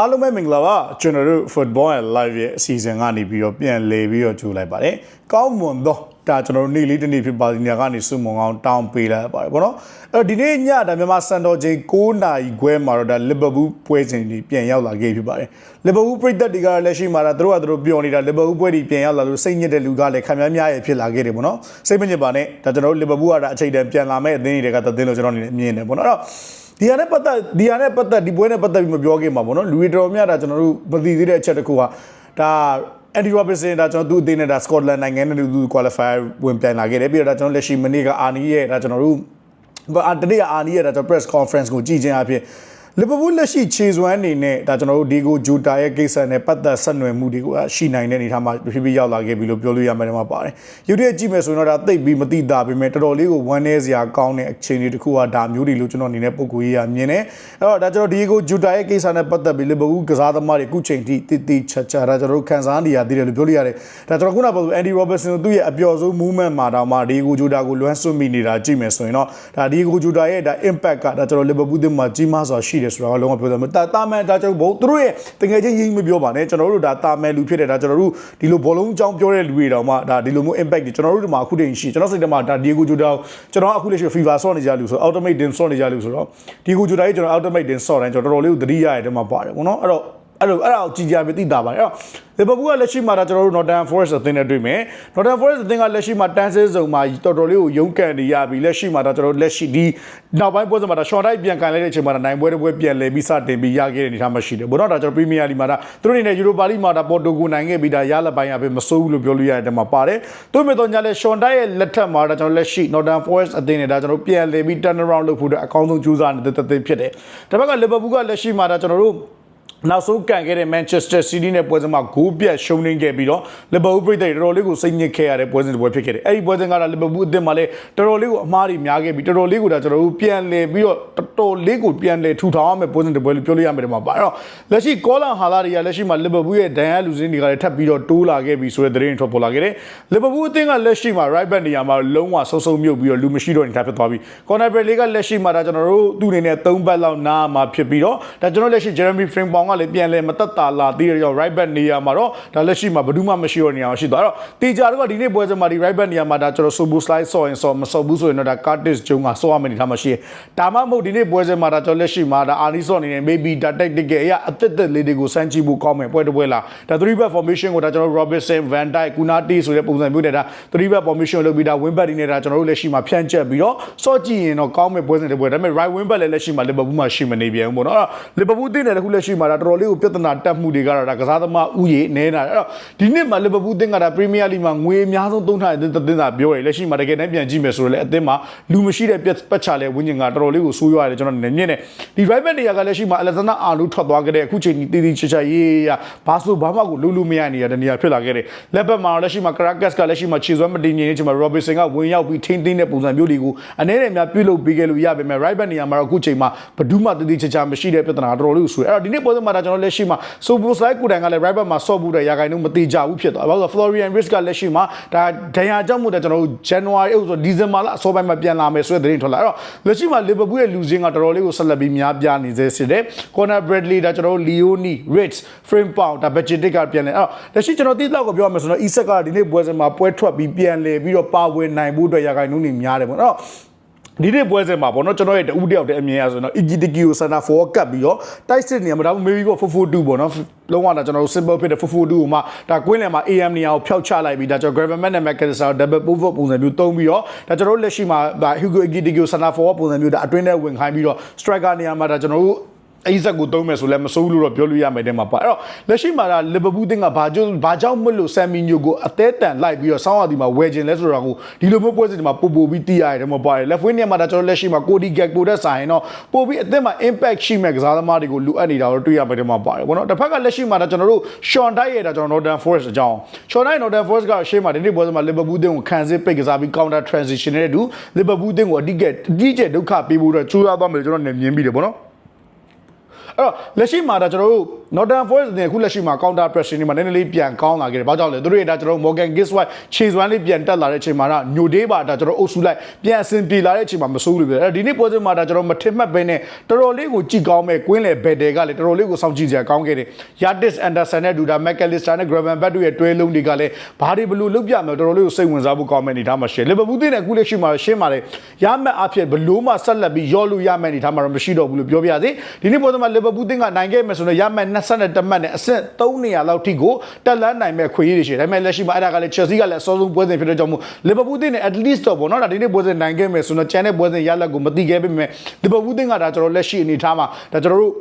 အားလုံးပဲမင်္ဂလာပါကျွန်တော်တို့ Football and Live ရဲ့အစီအစဉ်ကနေပြီးတော့ပြန်လည်ပြီးတော့ကြိုလိုက်ပါတယ်။ကောင်းမွန်သောဒါကျွန်တော်တို့နေ့လေးတစ်နေ့ဖြစ်ပါစီညာကနေစုမုံအောင်တောင်းပေးလိုက်ပါတယ်ပေါ့နော်။အဲ့တော့ဒီနေ့ညဒါမြန်မာစံတော်ချိန်9နာရီခွဲမှာတော့ဒါ Liverpool ပွဲစဉ်တွေပြန်ရောက်လာခဲ့ဖြစ်ပါတယ်။ Liverpool ပြည်သက်တွေကလက်ရှိမှာဒါသူတို့ကသူတို့ပြောနေတာ Liverpool ပွဲတွေပြန်ရောက်လာလို့စိတ်ညစ်တဲ့လူကလည်းခံများများရဲ့ဖြစ်လာခဲ့တယ်ပေါ့နော်။စိတ်မညစ်ပါနဲ့ဒါကျွန်တော်တို့ Liverpool ကဒါအချိန်တန်ပြန်လာမဲ့အသင်းတွေကသင်းလို့ကျွန်တော်အနေနဲ့မြင်တယ်ပေါ့နော်။အဲ့တော့ ဒီဟာနဲ့ပတ်သက်ဒီဟာနဲ့ပတ်သက်ဒီပွဲနဲ့ပတ်သက်ပြီးမပြောခင်မှာပေါ့နော်လူတွေတော်များတာကျွန်တော်တို့မသိသေးတဲ့အချက်တစ်ခုကဒါအန်ဒီရောဘစ်ဆန်ဒါကျွန်တော်သူ့အသင်းနဲ့ဒါစကော့တလန်နိုင်ငံနဲ့သူ qualifier ဝင်ပြန်လာခဲ့တယ်ပြီးတော့ဒါကျွန်တော်လက်ရှိမနေ့ကအာနီရဲ့ဒါကျွန်တော်တို့ဘာတနေ့ကအာနီရဲ့ဒါကျွန်တော် press conference ကိုကြည့်ခြင်းအဖြစ် လီဗာပူးလက်ရှိခြေစွမ်းအနေနဲ့ဒါကျွန်တော်တို့ဒီကိုဂျူတာရဲ့ကိစ္စနဲ့ပတ်သက်ဆက်နွယ်မှုတွေကိုရှိနိုင်တဲ့အနေအထားမှာဖြည်းဖြည်းရောက်လာခဲ့ပြီလို့ပြောလို့ရမယ်ဒီမှာပါတယ်။ယူတဲ့ကြည့်မယ်ဆိုရင်တော့ဒါသိပ်ပြီးမသိတာပေမဲ့တော်တော်လေးကိုဝမ်းနည်းစရာကောင်းတဲ့အခြေအနေတစ်ခုကဒါမျိုးတွေလို့ကျွန်တော်အနေနဲ့ပုံကိုရေးရမြင်တယ်။အဲ့တော့ဒါကျွန်တော်ဒီကိုဂျူတာရဲ့ကိစ္စနဲ့ပတ်သက်ပြီးလီဗာပူးကစားသမားတွေအခုချိန်ထိတည်တည်ချာချာဒါကျွန်တော်တို့ခံစားနေရသေးတယ်လို့ပြောလို့ရတယ်။ဒါကျွန်တော်ခုနကပြောလို့အန်ဒီရောဘတ်ဆန်သူ့ရဲ့အပျော်ဆုံး movement မှာတောင်မှဒီကိုဂျူတာကိုလွမ်းဆွမိနေတာကြည့်မယ်ဆိုရင်တော့ဒါဒီကိုဂျူတာရဲ့ဒါ impact ကဒါကျွန်တော်လီဗာပူးတင်မှာကြီးမားစွာရှိတယ်ဆိုတာကလုံးဝပြောတယ်တာတာမန်ဒါကျွန်တော်ဘုသူတို့ရဲ့တကယ်ချင်းရင်းမပြောပါနဲ့ကျွန်တော်တို့ဒါတာမန်လူဖြစ်တယ်ဒါကျွန်တော်တို့ဒီလိုဘောလုံးအကြောင်းပြောတဲ့လူတွေတောင်မှဒါဒီလိုမျိုး impact တွေကျွန်တော်တို့ဒီမှာအခုတည်းရှိကျွန်တော်စိတ်ထဲမှာဒါဒီကိုဂျူတာကျွန်တော်အခုလက်ရှိ FIFA ဆော့နေကြလူဆို Ultimate Dim ဆော့နေကြလူဆိုတော့ဒီကိုဂျူတာကြီးကျွန်တော် Ultimate Dim ဆော့တိုင်းကျွန်တော်တော်တော်လေးကိုသတိရရတဲ့မှာပါတယ်ပေါ့နော်အဲ့တော့ အဲ့လိုအဲ့ဒါကိုကြည်ကြပဲသိတာပါတယ်အဲ့တော့လီဗာပူးကလက်ရှိမှာဒါကျွန်တော်တို့ Nottingham Forest အသင်းနဲ့တွေ့မယ် Nottingham Forest အသင်းကလက်ရှိမှာတန်းစဲစုံမှာတော်တော်လေးကိုရုန်းကန်နေရပြီလက်ရှိမှာဒါကျွန်တော်တို့လက်ရှိဒီနောက်ပိုင်းပွဲစဉ်မှာဒါ short တိုက်ပြန်ကန်လိုက်တဲ့အချိန်မှာဒါနိုင်ပွဲတစ်ပွဲပြန်လဲပြီးစတင်ပြီးရခဲ့တဲ့အနေအထားမှရှိတယ်ဘုတော့ဒါကျွန်တော် Premier League မှာဒါသူတို့အနေနဲ့ Europa League မှာဒါ Porto ကိုနိုင်ခဲ့ပြီးဒါရလက်ပိုင်းအဖြစ်မစိုးဘူးလို့ပြောလို့ရတဲ့မှာပါတယ်သူ့မဲ့တော့ညာလဲ short တိုက်ရဲ့လက်ထက်မှာဒါကျွန်တော်လက်ရှိ Nottingham Forest အသင်းနဲ့ဒါကျွန်တော်ပြန်လဲပြီး turn around လုပ်ဖို့အတွက်အကောင်းဆုံးကြိုးစားနေတဲ့သင်းဖြစ်တယ်ဒါဘက်က Liverpool ကလက်ရှိမှာဒါကျွန်တော်တို့ နောက်ဆုံးကန်ခဲ့တဲ့ Manchester City နဲ့ပွဲစဉ်မှာဂိုးပြတ်ရှုံးနေခဲ့ပြီးတော့ Liverpool ပြည်သက်တော်တော်လေးကိုစိတ်ညစ်ခဲ့ရတဲ့ပွဲစဉ်တစ်ပွဲဖြစ်ခဲ့တယ်။အဲ့ဒီပွဲစဉ်ကတော့ Liverpool အသင်းမှာလည်းတော်တော်လေးကိုအမှားတွေများခဲ့ပြီးတော်တော်လေးကိုဒါကျွန်တော်တို့ပြန်လည်ပြီးတော့တော်တော်လေးကိုပြန်လည်ထူထောင်ရမယ့်ပွဲစဉ်တစ်ပွဲလို့ပြောလို့ရမယ်ဒီမှာပါ။အဲ့တော့လက်ရှိကောလန်ဟာလာတွေကလက်ရှိမှာ Liverpool ရဲ့ဒဏ်ရာလူစင်းတွေကလည်းထပ်ပြီးတော့တိုးလာခဲ့ပြီးဆိုတဲ့သတင်းထွက်ပေါ်လာခဲ့တယ်။ Liverpool အသင်းကလက်ရှိမှာ right back နေရာမှာလုံးဝဆုံဆုံမြုပ်ပြီးတော့လူမရှိတော့နေတာဖြစ်သွားပြီ။ Corner back လေးကလက်ရှိမှာဒါကျွန်တော်တို့သူ့အနေနဲ့3ဘက်လောက်နားမှာဖြစ်ပြီးတော့ဒါကျွန်တော်လက်ရှိ Jeremy Frimpong ကလည်းပြန်လဲမတက်တာလာသေးတယ်ကြောင့် right back နေရာမှာတော့ဒါလက်ရှိမှာဘယ်သူမှမရှိတော့နေရာရှိသွားတော့တေချာတော့ဒီနေ့ပွဲစဉ်မှာဒီ right back နေရာမှာဒါကျွန်တော် Sobo slide ဆော့ရင်ဆော့မဆော့ဘူးဆိုရင်တော့ဒါ Curtis Jones ကဆော့ရမယ်နေထားမှာရှိတယ်ဒါမှမဟုတ်ဒီနေ့ပွဲစဉ်မှာဒါကျွန်တော်လက်ရှိမှာဒါ Arnie ဆော့နေနေ maybe ဒါ tactical အရာအသက်သက်လေးတွေကိုစမ်းကြည့်ဖို့ကောင်းမယ်ပွဲတစ်ပွဲလားဒါ3 back formation ကိုဒါကျွန်တော် Robertson Van Dijk Kunati ဆိုတဲ့ပုံစံမျိုးနဲ့ဒါ3 back formation ကိုလုပ်ပြီးဒါ win back တွေနဲ့ဒါကျွန်တော်တို့လက်ရှိမှာဖြန့်ကျက်ပြီးတော့ဆော့ကြည့်ရင်တော့ကောင်းမယ်ပွဲစဉ်တစ်ပွဲဒါပေမဲ့ right win back လည်းလက်ရှိမှာ Liverpool မှာရှိမနေပြန်ဘူးပေါ့နော်အဲ့တော့ Liverpool တင်းတယ်တခုလက်ရှိမှာဒါတော်တော်လေးကိုပြဿနာတက်မှုတွေကတော့ဒါကစားသမားဥယျာဉ်နေတာအဲ့တော့ဒီနှစ်မှာလီဗာပူးတင်းကဒါပရီးမီးယားလိမှာငွေအများဆုံးသုံးထားတဲ့တင်းသာပြောတယ်လက်ရှိမှာတကယ်တမ်းပြန်ကြည့်မယ်ဆိုတော့လေအသင်းမှာလူမရှိတဲ့ပြက်ပတ်ချလဲဝင်းကျင်ကတော်တော်လေးကိုဆိုးရွားတယ်ကျွန်တော်နေမြင်တယ်ဒီ right back နေရာကလက်ရှိမှာအလက်ဇန္ဒာအာလူထွက်သွားခဲ့တဲ့အခုချိန်တီတီချာချာရေးရဘာဆိုဘာမှကိုလူလူမရနေရတဲ့နေရာဖြစ်လာခဲ့တယ်လက်ဘက်မှာလက်ရှိမှာ Caracas ကလက်ရှိမှာခြေစွမ်းမတည်ငြိမ်နေချိန်မှာ Robinson ကဝင်ရောက်ပြီးထိန်းသိမ်းတဲ့ပုံစံမျိုးတွေကိုအနေနဲ့များပြုလုပ်ပေးခဲ့လို့ရပါမယ် right back နေရာမှာတော့အခုချိန်မှာဘဒူးမှတီတီချာချာမရှိတဲ့ပြဿနာတော်တော်လေးကိုဆိုးအဲ့တော့ဒီနေ့ပွဲစဉ်မှာဒါကျွန်တော်လက်ရှိမှာ Sobo slide ကိုတိုင်ကလည်း right back မှာဆော့ဘူးတဲ့ရာဂိုင်တို့မတိကြဘူးဖြစ်သွားဘာလို့ Florian Risk ကလက်ရှိမှာဒါဒဏ်ရာကြောင့်မို့တဲ့ကျွန်တော်တို့ January အဲ့ဆို December လအစောပိုင်းမှာပြန်လာမယ်ဆိုတဲ့သတင်းထွက်လာအဲ့တော့လက်ရှိမှာ Liverpool ရဲ့လူစင်းကတော်တော်လေးကိုဆက်လက်ပြီးများပြားနေသေးစစ်တယ် Conor Bradley ဒါကျွန်တော်တို့ Leone Ritz Frame Pound ဒါ Budget ကပြန်လဲအဲ့တော့လက်ရှိကျွန်တော်တိလောက်ကိုပြောရမယ်ဆိုတော့ Isak ကဒီနေ့ပွဲစဉ်မှာပွဲထွက်ပြီးပြန်လဲပြီးတော့ပါဝင်နိုင်ဖို့အတွက်ရာဂိုင်နှုန်းတွေများတယ်ပေါ့နော် ဒီနေ့ပွဲစဉ်မှာပေါ့နော်ကျွန်တော်ရဲ့တူတယောက်တည်းအမြင်ရဆိုတော့ Igitiki ကို center forward ကတ်ပြီးတော့တိုက်စစ်နေမှာဒါမှမဟုတ် maybe ပေါ့442ပေါ့နော်လုံးဝဒါကျွန်တော်တို့ simple ဖြစ်တဲ့442ကိုမှဒါကွင်းလယ်မှာ AM နေရာကိုဖျောက်ချလိုက်ပြီးဒါကျွန်တော် Gravenman နဲ့ McAllister double pivot ပုံစံမျိုးသုံးပြီးတော့ဒါကျွန်တော်တို့လက်ရှိမှာဒါ Hugo Igitiki ကို center forward ပုံစံမျိုးဒါအတွင်းထဲဝင်ခိုင်းပြီးတော့ striker နေရာမှာဒါကျွန်တော်တို့ အိဇက်ကိုသုံးမယ်ဆိုလည်းမစိုးဘူးလို့တော့ပြောလို့ရမယ်တဲ့မှာပါအဲ့တော့လက်ရှိမှာဒါလီဗာပူးတင်းကဘာကြောင့်ဘာကြောင့်မလို့ဆမ်မီညိုကိုအသေးတန်လိုက်ပြီးတော့ဆောင်းရဒီမှာဝယ်ခြင်းလဲဆိုတော့ကိုဒီလိုမျိုးပွဲစဉ်ဒီမှာပို့ပို့ပြီးတီးရတယ်မပါတယ်လက်ဖွေးနေမှာဒါကျွန်တော်လက်ရှိမှာကိုဒီဂက်ပိုတဲ့ဆိုင်တော့ပို့ပြီးအသက်မှာ impact ရှိမဲ့ကစားသမားတွေကိုလိုအပ်နေတာတော့တွေ့ရမယ်တဲ့မှာပါတယ်ဘောနော်တစ်ဖက်ကလက်ရှိမှာဒါကျွန်တော်တို့ Sean Dyche ရဲ့ဒါကျွန်တော် Northern Forest အကြောင်း Sean Dyche Northern Forest ကရှေ့မှာဒီနေ့ပွဲစဉ်မှာလီဗာပူးတင်းကိုခံစစ်ပိတ်ကစားပြီး counter transition နဲ့တူလီဗာပူးတင်းကိုအတိကအတိကျဒုက္ခပေးဖို့တော့ကြိုးစားသွားမယ်လို့ကျွန်တော်မြင်ပြီးတယ်ဘောနော် အဲ့တော့လက်ရှိမှာဒါကျွန်တော်တို့ Northern Forest တင်အခုလက်ရှိမှာ counter pressure တွေမှာနည်းနည်းလေးပြန်ကောင်းလာခဲ့တယ်။ဘာကြောင့်လဲ။သူတို့ရဲ့ဒါကျွန်တော်တို့ Morgan Giswell ခြေစွမ်းလေးပြန်တက်လာတဲ့အချိန်မှာတော့ညိုဒေးပါဒါကျွန်တော်အုပ်စုလိုက်ပြန်အဆင်ပြေလာတဲ့အချိန်မှာမစိုးလို့ပြတယ်။အဲဒီနေ့ပွဲစဉ်မှာဒါကျွန်တော်မထင်မှတ်ဘဲနဲ့တော်တော်လေးကိုကြည်ကောင်းမဲ့ကွင်းလေဘယ်တယ်ကလည်းတော်တော်လေးကိုစောင့်ကြည့်စရာကောင်းခဲ့တယ်။ Yardis Anderson နဲ့ဒူဒါ McAllister နဲ့ Gravenberch တို့ရဲ့တွဲလုံးတွေကလည်းဘာတွေဘလို့လုပ်ပြမယ်တော်တော်လေးကိုစိတ်ဝင်စားဖို့ကောင်းမဲ့အနေထားမှာရှိတယ်။ Liverpool တင်တဲ့အခုလက်ရှိမှာရှင်းပါတယ်။ရမဲ့အဖြစ်ဘလို့မှဆက်လက်ပြီးရောလို့ရမဲ့အနေထားမှာတော့မရှိတော့ဘူးလို့ပြောပြရစီ။ဒီနေ့ပွဲစဉ်မှာ Liverpool တင်ကနိုင်ခဲ့မယ်ဆိုတော့ရမဲ့22မှတ်နဲ့အဆင့်300လောက်ထိကိုတက်လန်းနိုင်မဲ့ခွေရည်တွေရှိတယ်။ဒါပေမဲ့လက်ရှိမှာအဲ့ဒါကလည်း Chelsea ကလည်းအစောဆုံးပွဲစဉ်ဖြစ်တဲ့ကြောင့်မို့ Liverpool တင်နဲ့ at least တော့ပေါ့နော်ဒါဒီနေ့ပွဲစဉ်နိုင်ခဲ့မယ်ဆိုတော့ကျန်တဲ့ပွဲစဉ်ရလက်ကိုမတိခဲ့ပေမဲ့ Liverpool တင်ကဒါကျွန်တော်လက်ရှိအနေထားမှာဒါကျွန်တော်တို့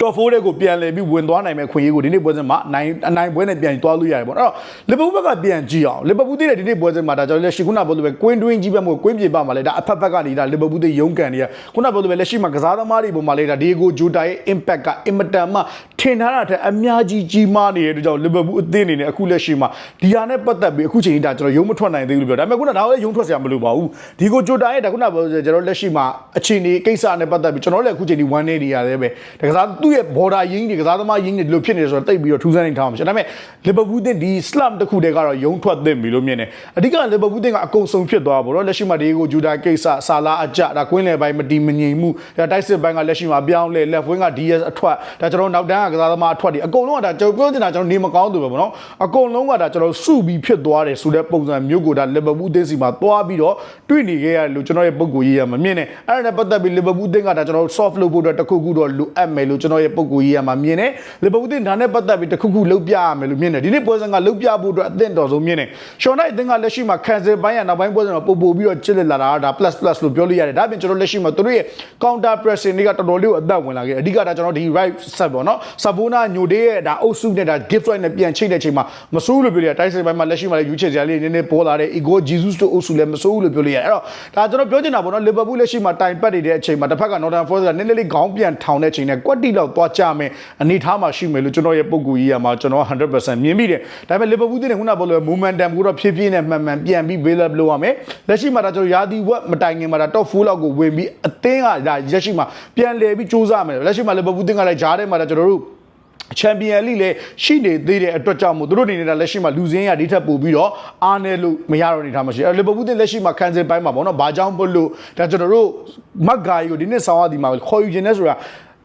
top 4တဲ့ကိုပြန်လဲပြီးဝင်သွားနိုင်မဲ့ခွင့်ရေးကိုဒီနေ့ပွဲစဉ်မှာအနိုင်အနိုင်ပွဲနဲ့ပြန်သွားလို့ရတယ်ပေါ့အဲ့တော့လီဗာပူးဘက်ကပြန်ကြည့်အောင်လီဗာပူးတဲ့ဒီနေ့ပွဲစဉ်မှာဒါကြောင့်လက်ရှိခုနပြောလို့ပဲကွင်းတွင်းကြီးပဲမို့ကွင်းပြေပါမှာလဲဒါအဖက်ဖက်ကနေဒါလီဗာပူးတဲ့ရုံးကန်တွေကခုနပြောလို့ပဲလက်ရှိမှာကစားသမားတွေပုံမှာလဲဒါဒီကိုဂျိုတာရဲ့ impact ကအင်မတန်မှထင်ထားတာတဲ့အများကြီးကြီးမားနေတဲ့အတွက်ကြောင့်လီဗာပူးအသင်းအနေနဲ့အခုလက်ရှိမှာဒီဟာနဲ့ပတ်သက်ပြီးအခုချိန်ကြီးဒါကျွန်တော်ရုံးမထွက်နိုင်သေးဘူးလို့ပြောဒါပေမဲ့ခုနဒါလည်းရုံးထွက်စရာမလိုပါဘူးဒီကိုဂျိုတာရဲ့ဒါခုနပြောကျွန်တော်လက်ရှိမှာအခြေအနေကိစ္စနဲ့ပတ်သက်ပြီးကျွန်တော်လည်းအခုချိန်ဒီ1 day နေရတယ်ပဲဒါကစားသူ့ရဲ့ border ရင်းတွေကစားသမားရင်းတွေဒီလိုဖြစ်နေတယ်ဆိုတော့တိတ်ပြီးတော့ထူးဆန်းနေထားမှာဖြစ်ဒါပေမဲ့လီဗာပူးတင်ဒီ slump တစ်ခုတည်းကတော့ရုံထွက်သင့်ပြီလို့မြင်တယ်အဓိကလီဗာပူးတင်ကအကုန်ဆုံးဖြစ်သွားပါတော့လက်ရှိမှာဒီကိုဂျူဒါကိစ္စဆာလာအကြဒါကွင်းလယ်ပိုင်းမတီမငြိမ်မှုဒါတိုက်စစ်ပိုင်းကလက်ရှိမှာပြောင်းလဲ left wing က DS အထွက်ဒါကျွန်တော်နောက်တန်းကကစားသမားအထွက်ဒီအကုန်လုံးကဒါကျွန်တော်ပြောချင်တာကျွန်တော်နေမကောင်းသူပဲပေါ့နော်အကုန်လုံးကဒါကျွန်တော်စုပြီးဖြစ်သွားတယ်ဆိုတဲ့ပုံစံမျိုးကိုဒါလီဗာပူးတင်စီမှာသွားပြီးတော့တွေ့နေခဲ့ရတယ်လို့ကျွန်တော်ရဲ့ပုံကိုရေးရမှာမြင်တယ်အဲ့ဒါနဲ့ပတ်သက်ပြီးလီဗာပူးတင်ကဒါကျွန်တော် soft လုပ်ဖို့အတွက်တစ်ခုခုတော့လိုအပ်မယ်လို့ကျွန်တော်ရဲ့ပုံကိုရေးရမှာမြင်တယ်လီဗာပူးတင်ဒါနဲ့ပတ်သက်ပြီးတစ်ခုခုလုပ်ပြရမယ်လို့မြင်တယ်ဒီနေ့ပွဲစဉ်ကလုပ်ပြဖို့အတွက်အသင့်တော်ဆုံးမြင်တယ်ရှော်နိုင်အသင်းကလက်ရှိမှာ cancel ပိုင်းရနောက်ပိုင်းပွဲစဉ်မှာပို့ပို့ပြီးတော့ချစ်လက်လာတာဒါ plus plus လို့ပြောလို့ရတယ်ဒါပြင်ကျွန်တော်လက်ရှိမှာသူတို့ရဲ့ counter pressing တွေကတော်တော်လေးကိုအသက်ဝင်လာခဲ့အဓိကဒါကျွန်တော်ဒီ right set ပေါ့နော်ဆပိုနာညိုဒေးရဲ့ဒါအုပ်စုနဲ့ဒါ gift right နဲ့ပြန်ချိတ်တဲ့အချိန်မှာမဆိုးလို့ပြောရတယ်တိုက်စစ်ပိုင်းမှာလက်ရှိမှာလည်းယူချစ်စရာလေးနည်းနည်းပေါ်လာတဲ့ ego jesus တို့အုပ်စုလည်းမဆိုးလို့ပြောလို့ရတယ်အဲ့တော့ဒါကျွန်တော်ပြောချင်တာပေါ့နော် liverpool လက်ရှိမှာတိုင်ပတ်နေတဲ့အချိန်မှာတစ်ဖက်က northern force ကနည်းနည်းလေးခေါင်းပြန်ထောင်တဲ့အချိန်နဲ့ကွက်တီလောက်သွားကြမယ်အနေထားမှာရှိမယ်လို့ကျွန်တော်ရဲ့ပုံကူကြီးကမှာကျွန်တော်100%မြင်မိတယ်ဒါပေမဲ့ liverpool တင်ခုနကပြောလို့ momentum ကိုတော့ဖြည်းဖြည်းနဲ့မှန်မှန်ပြန်ပြီး build up လုပ်ရမယ်လက်ရှိမှာဒါကျွန်တော်ရာသီဝက်မတိုင်ခင်မှာဒါ top 4လောက်ကိုဝင်ပြီးအသင်းကဒါလက်ရှိမှာပြန်လည်ပြီးစူးစမ်းမယ်လက်ရှိမှာ liverpool တင်ကလည်းဂျားထဲမှာဒါကျွန်တော်တို့ချန်ပီယံလိလည်းရှိနေသေးတဲ့အတွက်ကြောင့်မို့သူတို့အနေနဲ့လက်ရှိမှာလူစင်းရဒီထက်ပို့ပြီးတော့အားနေလို့မရတော့နေထားမှရှိအဲလီဗာပူးတင်လက်ရှိမှာခံစစ်ပိုင်းမှာပေါ့နော်ဘာကြောင့်ပို့လို့ဒါကျွန်တော်တို့မက်ဂါယီကိုဒီနေ့ဆောင်းရဒီမှာခေါ်ယူခြင်းနဲ့ဆိုတာ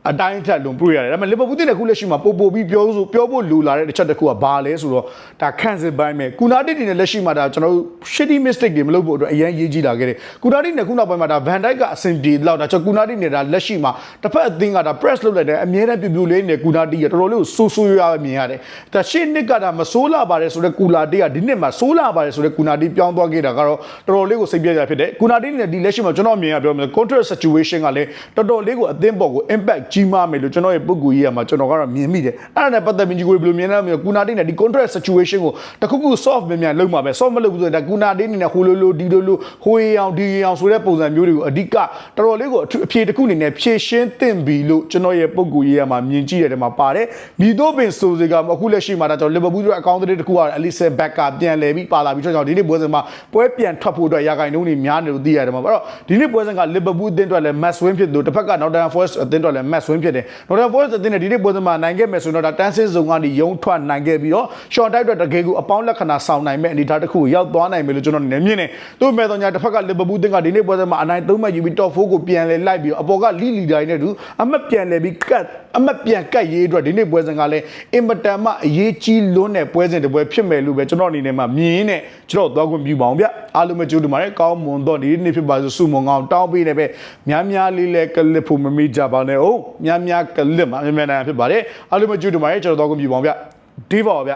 အတိုင်းထက်လွန်ပြရတယ်ဒါပေမဲ့လီဗာပူးတင်တဲ့ခုလက်ရှိမှာပို့ပို့ပြီးပြောဆိုပြောဖို့လူလာတဲ့တစ်ချက်တစ်ခုကဘာလဲဆိုတော့ဒါခံစစ်ပိုင်းပဲကူနာတစ်တင်နဲ့လက်ရှိမှာဒါကျွန်တော်တို့ shitty mistake တွေမလုပ်ဖို့အတွက်အရင်ရေးကြည့်လာခဲ့တယ်ကူနာတစ်နဲ့ခုနောက်ပိုင်းမှာဒါ Van Dijk ကအဆင်ပြေလောက်ဒါကျွန်တော်ကူနာတစ်နဲ့ဒါလက်ရှိမှာတစ်ဖက်အသင်းကဒါ press လုပ်လိုက်တယ်အမြဲတမ်းပြပြလေးနဲ့ကူနာတစ်ရတော်တော်လေးကိုဆူဆူရွာမြင်ရတယ်ဒါရှေ့နှစ်ကဒါမဆိုးလာပါတယ်ဆိုတော့ကူနာတစ်ကဒီနှစ်မှာဆိုးလာပါတယ်ဆိုတော့ကူနာတစ်ပြောင်းသွားခဲ့တာကတော့တော်တော်လေးကိုစိတ်ပြည့်ကြဖြစ်တယ်ကူနာတစ်နဲ့ဒီလက်ရှိမှာကျွန်တော်အမြင်ကပြောမယ် contract situation ကလည်းတော်တော်လေးကိုအသင်းပေါ်ကို impact ကြီးမားမယ်လို့ကျွန်တော်ရဲ့ပုဂ္ဂိုလ်ကြီးကမှကျွန်တော်ကတော့မြင်မိတယ်အဲ့ဒါနဲ့ပတ်သက်ပြီးဒီကိုဘယ်လိုမြင်လဲမသိဘူးကူနာတစ်နဲ့ဒီ contract situation ကိုတခုခု soft မြန်မြန်လုပ်မှာပဲ soft မလုပ်ဘူးဆိုရင်ဒါကူနာတစ်အနေနဲ့ဟိုလိုလိုဒီလိုလိုဟိုရီအောင်ဒီရီအောင်ဆိုတဲ့ပုံစံမျိုးတွေကိုအဓိကတော်တော်လေးကိုအဖြေတစ်ခုအနေနဲ့ဖြည့်ရှင်းသင့်ပြီလို့ကျွန်တော်ရဲ့ပုဂ္ဂိုလ်ကြီးကမှမြင်ကြည့်ရတဲ့မှာပါတယ်မိတော့ပင်ဆိုစေကအခုလက်ရှိမှာဒါကျွန်တော်လီဗာပူးတို့အကောင့်တွေတစ်ခုကအလီဆယ်ဘက်ကပြန်လဲပြီးပါလာပြီးတော့ကျွန်တော်ဒီနေ့ပွဲစဉ်မှာပွဲပြန်ထွက်ဖို့အတွက်ရာဂိုင်နှုန်းတွေများနေလို့သိရတယ်မှာအဲ့တော့ဒီနေ့ပွဲစဉ်ကလီဗာပူးအသင်းအတွက်လည်း match win ဖြစ်လို့တစ်ဖက်က Nottingham Forest အသင်းအတွက်လည်း match win ဖြစ်တယ် Nottingham Forest အသင်းနဲ့ဒီနေ့ပွဲစဉ်မှာနိုင်ခဲ့မယ်ဆိုတော့ဒါတန်းစင်းစုံကနေရုံထွက်နိုင်ခဲ့ပြီးတော့ short type အတွက်တကယ်ကိုအပေါင်းလက္ခဏာဆောင်နိုင်မဲ့အနေအထားတစ်ခုကိုရောက်သွားနိုင်မယ်လို့ကျွန်တော်အနေနဲ့မြင်တယ်သူ့မဲ့တော့ညာတစ်ဖက်ကလီဗာပူးအသင်းကဒီနေ့ပွဲစဉ်မှာအနိုင်သုံးမှတ်ယူပြီး top 4ကိုပြန်လဲလိုက်ပြီးတော့အပေါ်ကလီလီဒိုင်နဲ့တူအမှတ်ပြန်လဲပြီးကတ် အမှတ်ပြန်ကတ်ရေးအတွက်ဒီနေ့ပွဲစဉ်ကလည်းအင်မတန်မှအရေးကြီးလွန်းတဲ့ပွဲစဉ်တစ်ပွဲဖြစ်မယ်လို့ပဲကျွန်တော်အနေနဲ့မှမြင်နေကျွန်တော်သွားခွင့်ပြုပါအောင်ဗျအားလုံးပဲကြိုးတူပါတယ်ကောင်းမွန်တော့ဒီနေ့ဖြစ်ပါစို့စုမုံကောင်းတောင်းပေးတယ်ပဲများများလေးလဲကလစ်ဖို့မမိကြပါနဲ့ဟုတ်များများကလစ်မှာများများနိုင်ဖြစ်ပါတယ်အားလုံးပဲကြိုးတူပါတယ်ကျွန်တော်သွားခွင့်ပြုပါအောင်ဗျဒီပါဗျ